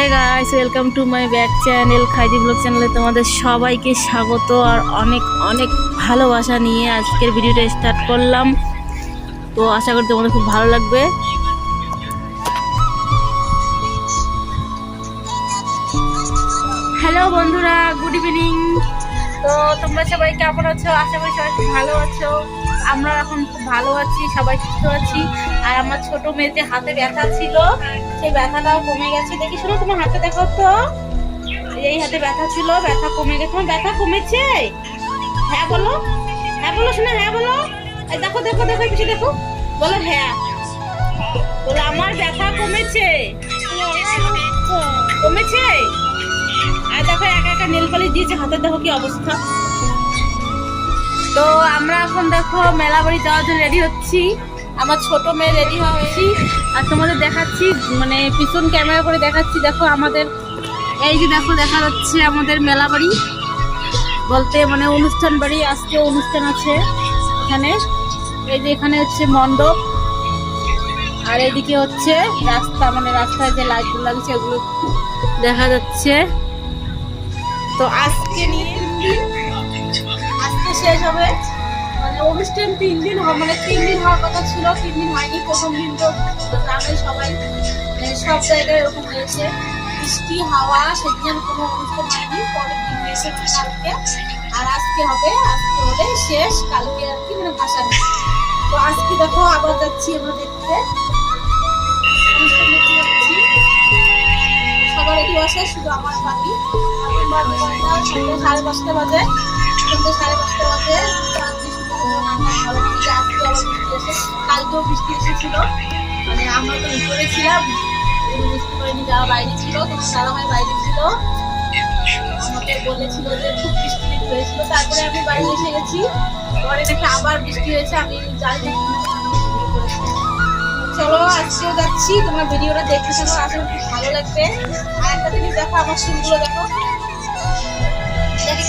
Hey guys welcome to my back channel খাইদি blog চ্যানেলে তোমাদের সবাইকে স্বাগত আর অনেক অনেক ভালোবাসা নিয়ে আজকের ভিডিওটা স্টার্ট করলাম। তো আশা করি তোমাদের খুব ভালো লাগবে। হ্যালো বন্ধুরা গুড ইভিনিং তো তোমরা সবাই কেমন আছো? আশা করি সবাই ভালো আছো। আমরা এখন খুব ভালো আছি, সবাই সুস্থ আছি। আর আমার ছোট মেয়ে যে হাতে ব্যথা ছিল, সেই ব্যথাটাও কমে গেছে। দেখি, শোনো, তোমার হাতে দেখো তো। এই হাতে ব্যথা ছিল, ব্যথা কমে গেছে। তোমার ব্যথা কমেছে? হ্যাঁ বলো। হ্যাঁ বলো, শোনো হ্যাঁ বলো। দেখো দেখো দেখো কিছু দেখো। বলো হ্যাঁ। বলো, আমার ব্যথা কমেছে? নেল পালিশ দিয়েছে, হাতের দেখো কি অবস্থা। তো আমরা এখন দেখো মেলা বাড়ি যাওয়ার জন্য রেডি হচ্ছি। আমার ছোট মেয়ে রেডি হচ্ছি। আর তোমাদের দেখাচ্ছি মানে পিছন ক্যামেরা করে দেখাচ্ছি, দেখো আমাদের। এই যে দেখো, দেখা যাচ্ছে আমাদের মেলা বাড়ি বলতে মানে অনুষ্ঠান বাড়ি, আজকে অনুষ্ঠান আছে এখানে। এই যে এখানে হচ্ছে মণ্ডপ। আর এদিকে হচ্ছে রাস্তা মানে রাস্তায় যে লাইটগুলো লাগছে ওগুলো দেখা যাচ্ছে। তো আজকে নিয়ে আজকে শেষ হবে। মানে অনুষ্ঠান তিন দিন মানে তিন দিন হওয়ার কথা ছিল, তিন দিন হয়নি, প্রথম দিন তো গ্রামের সবাই মানে সব জায়গায় এরকম হয়েছে। বৃষ্টি, হাওয়া, সেদিন কোনো অনুষ্ঠান হয়নি, পরের দিন হয়েছে কালকে। আর আজকে হবে, আজকে হলে শেষ, কালকে আর কি মানে ভাষা তো আজকে দেখো, আবার যাচ্ছি আমরা দেখতে। সন্ধ্যে সাড়ে পাঁচটা বাজে। সন্ধ্যে সাড়ে পাঁচটা বাজে। কালকেও বৃষ্টি এসেছিল। মানে আমরা তো উপরে ছিলাম করেনি যাওয়া বাইরে ছিল, তোমার দাদাভাই বাইরে ছিল। আমাকে বলেছিল যে খুব বৃষ্টি হয়েছিল। তারপরে আমি বাড়ি এসে গেছি। পরে দেখে আবার বৃষ্টি হয়েছে, আমি জানি। চলো, আজকেও যাচ্ছি। তোমরা ভিডিওটা দেখতে থাকো করি খুব ভালো লাগবে। আর একটা জিনিস দেখো, আমার চুলগুলো দেখো।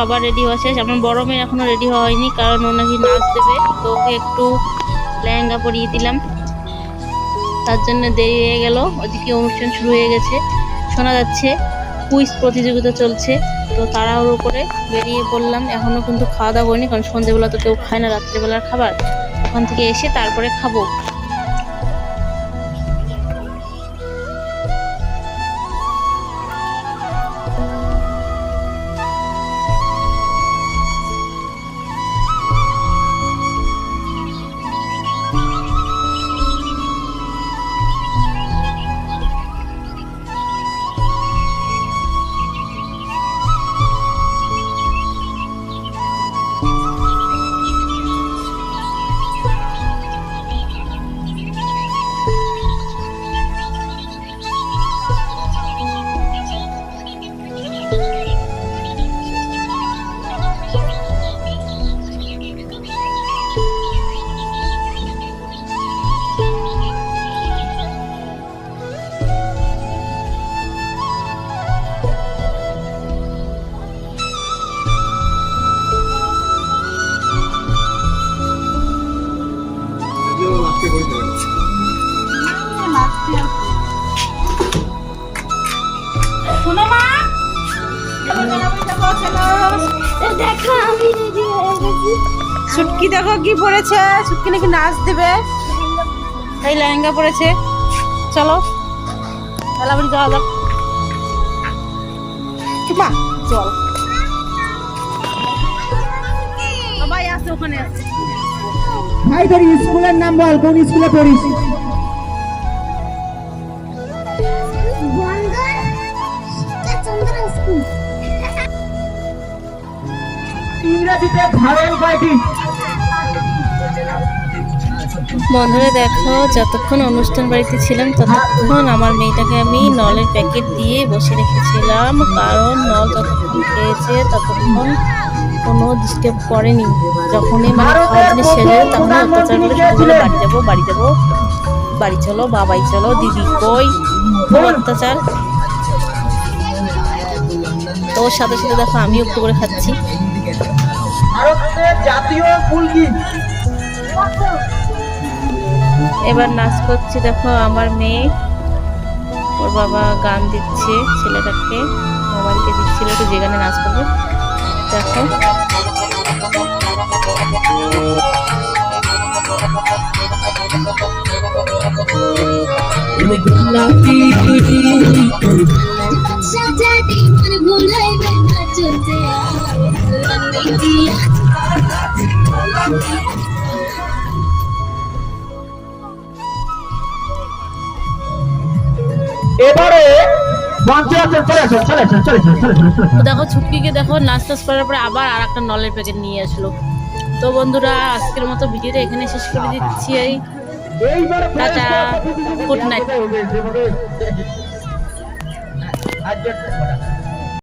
সবার রেডি হওয়া শেষ। আমার বড় মেয়ে এখনও রেডি হওয়া হয়নি, কারণ ও নাকি নাচ দেবে। তো ওকে একটু লেহেঙ্গা পরিয়ে দিলাম। তার জন্য দেরি হয়ে গেল। ওদিকে অনুষ্ঠান শুরু হয়ে গেছে। শোনা যাচ্ছে কুইজ প্রতিযোগিতা চলছে। তো তাড়াহুড়ো করে বেরিয়ে পড়লাম। এখনও কিন্তু খাওয়া দাওয়া করিনি কারণ সন্ধ্যেবেলা তো কেউ খায় না, রাত্রেবেলার খাবার। ওখান থেকে এসে তারপরে খাব। ছুটকি দেখো কি পড়েছে? ছুটকি নাকি নাচ দেবে? এই লেহেঙ্গা পড়েছে। চলো। মেলাবাড়ি যাওয়া যাক। মা চল। সবাই আছে ওখানে আছে ভাই তোর স্কুলের নাম বল কোন স্কুলে পড়িস? ইংরেজিতে ধারণ কয়টি বন্ধুরা দেখো যতক্ষণ অনুষ্ঠান বাড়িতে ছিলাম ততক্ষণ আমার মেয়েটাকে আমি নলের প্যাকেট দিয়ে বসে রেখেছিলাম। কারণ নল যতক্ষণ খেয়েছে ততক্ষণ কোনো ডিস্টার্ব করেনি। যখনই মানে খাওয়ার জিনিস শেষ তখনই অত্যাচার করে বলে বাড়ি যাব বাড়ি যাব বাড়ি চলো বাবাই চলো দিদি কই? অত্যাচার। তো সাথে সাথে দেখো আমিও একটু করে খাচ্ছি। ভারতের জাতীয় ফুল কি? এবার নাচ করছে, দেখো আমার মেয়ে। ওর বাবা গান দিচ্ছে ছেলেটাকে মোবাইলকে দিচ্ছিল তো যে গানে নাচ করবে। দেখো। সাজাতে মন তো দেখো ছুটকিকে দেখো নাচ টাচ করার পরে আবার আর একটা নলের প্যাকেট নিয়ে আসলো। তো বন্ধুরা আজকের মতো ভিডিওটা এখানে শেষ করে দিচ্ছি টাটা গুড নাইট